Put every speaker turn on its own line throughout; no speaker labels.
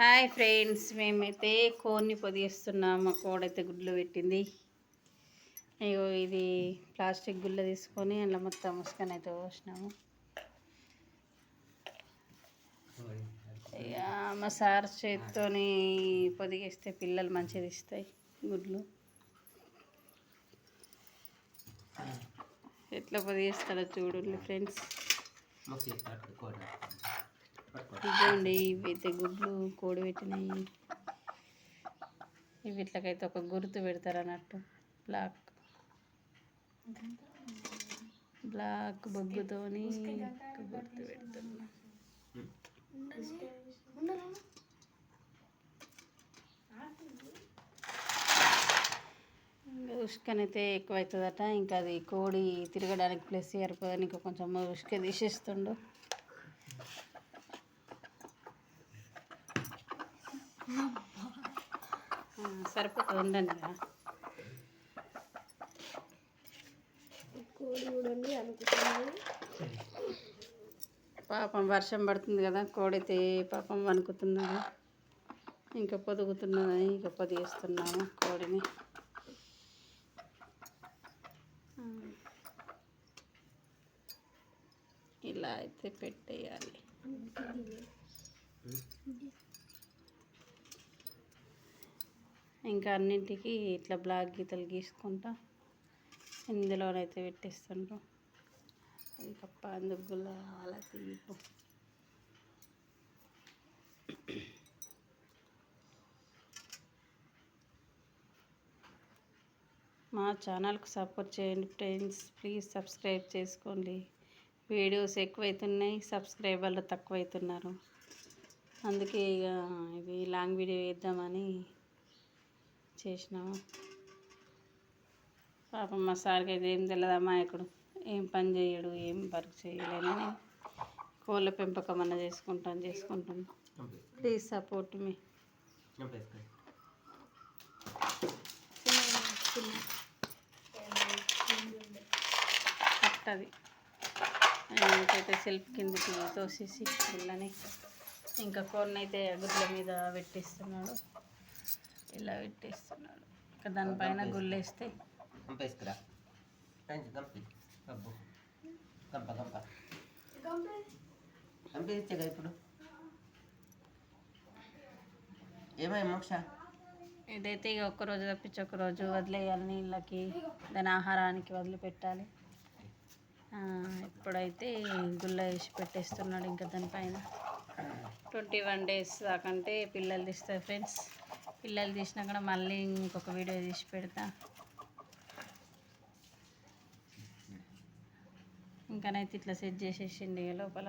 Hi friends మేమైతే కోడిని పొదిగిస్తున్నాం. మా కోడైతే గుడ్లు పెట్టింది. అయ్యో ఇది ప్లాస్టిక్ గుళ్ళ తీసుకొని అందులో మొత్తం ముసుకొని అయితే పోసినాము. ఇక మా సార్ చేతితోని పొదిగేస్తే పిల్లలు మంచిగా ఇస్తాయి గుడ్లు. ఎట్లా పొదిగిస్తాడో చూడండి ఫ్రెండ్స్. ఇదిగోండి ఇవైతే గుడ్లు కోడి పెట్టినాయి. ఇవి ఇట్లకైతే ఒక గుర్తు పెడతారు అన్నట్టు. బ్లాక్. బ్లాక్ బొగ్గుతోని గుర్తు పెడుతున్నా. ఉష్కనైతే ఎక్కువ అవుతుందట ఇంకా అది కోడి తిరగడానికి ప్లస్ సరిపోదని ఇంకా కొంచెం ఉష్క తీసేస్తుండు. సరిపోతుంది ఉండండి ఇక. పాపం వర్షం పడుతుంది కదా కోడైతే పాపం వణుకుతున్నది ఇంకా పొదుగుతున్నదని ఇంకా పొదిగిస్తున్నాము కోడిని. ఇలా అయితే పెట్టేయాలి ఇంకా అన్నింటికి ఇట్లా బ్లాక్ గీతలు గీసుకుంటా ఇందులోనైతే పెట్టేస్తుండ్రు. ఇంకా పందుగుల అలా తీయకు మా ఛానల్కి సపోర్ట్ చేయండి ఫ్రెండ్స్. ప్లీజ్ సబ్స్క్రైబ్ చేసుకోండి. వీడియోస్ ఎక్కువైతున్నాయి సబ్స్క్రైబర్లు తక్కువైతున్నారు. అందుకే ఇక ఇది లాంగ్ వీడియో వేద్దామని చేసినాము పాపం మా సార్కి అయితే ఏం తెలియదు అమాయకుడు. ఏం పని చేయడు ఏం వర్క్ చేయలేనని కోళ్ళ పెంపకం అన్న చేసుకుంటాను చేసుకుంటాను. ప్లీజ్ సపోర్ట్ మీ కట్టది అయితే సెల్ఫ్ కిందకి తోసేసి పిల్లని ఇంకా కొన్ని అయితే గుడ్ల మీద పెట్టిస్తున్నాడు. ఇలా పెట్టేస్తున్నాడు. ఇంకా దానిపైన గుళ్ళేస్తే
పంపించగా ఇప్పుడు? ఏమై మోక్ష?
ఇదైతే ఇక ఒక్కరోజు తప్పించి ఒక్కరోజు వదిలేయాలి నీళ్ళకి దాని ఆహారానికి వదిలిపెట్టాలి. ఇప్పుడైతే గుల్ల వేసి పెట్టేస్తున్నాడు ఇంకా దానిపైన ట్వంటీ వన్ డేస్ దాకంటే పిల్లలు తీస్తారు ఫ్రెండ్స్. పిల్లలు తీసినా కూడా మళ్ళీ ఇంకొక వీడియో తీసి పెడతా. ఇంకానైతే ఇట్లా సెట్ చేసేసిండి ఇక లోపల.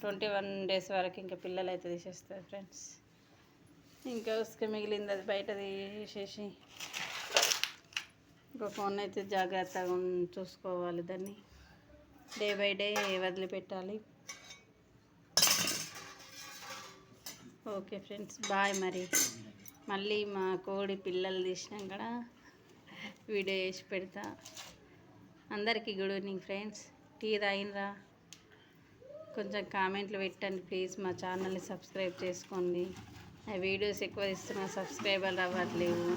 ట్వంటీ వన్ డేస్ వరకు ఇంకా పిల్లలు అయితే తీసేస్తారు ఫ్రెండ్స్ ఇంకా ఉసుక మిగిలింది అది బయట తీసేసి. ఇంకో ఫోన్ అయితే జాగ్రత్తగా చూసుకోవాలి దాన్ని. డే బై డే వదిలిపెట్టాలి. ఓకే ఫ్రెండ్స్ బాయ్ మరి. మళ్ళీ మా కోడి పిల్లలు తీసినాం కూడా వీడియో వేసి పెడతా. అందరికీ గుడ్ ఈవినింగ్ ఫ్రెండ్స్ టీ తాగినరా కొంచెం కామెంట్లు పెట్టండి ప్లీజ్ మా ఛానల్ని సబ్స్క్రైబ్ చేసుకోండి. ఆ వీడియోస్ ఎక్కువ ఇస్తున్నా సబ్స్క్రైబర్లు అవ్వట్లేవు.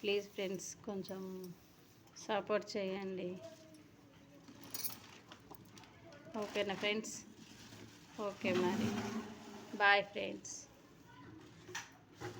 ప్లీజ్ ఫ్రెండ్స్ కొంచెం సపోర్ట్ చేయండి. ఓకేనా ఫ్రెండ్స్ ఓకే మరి. Bye friends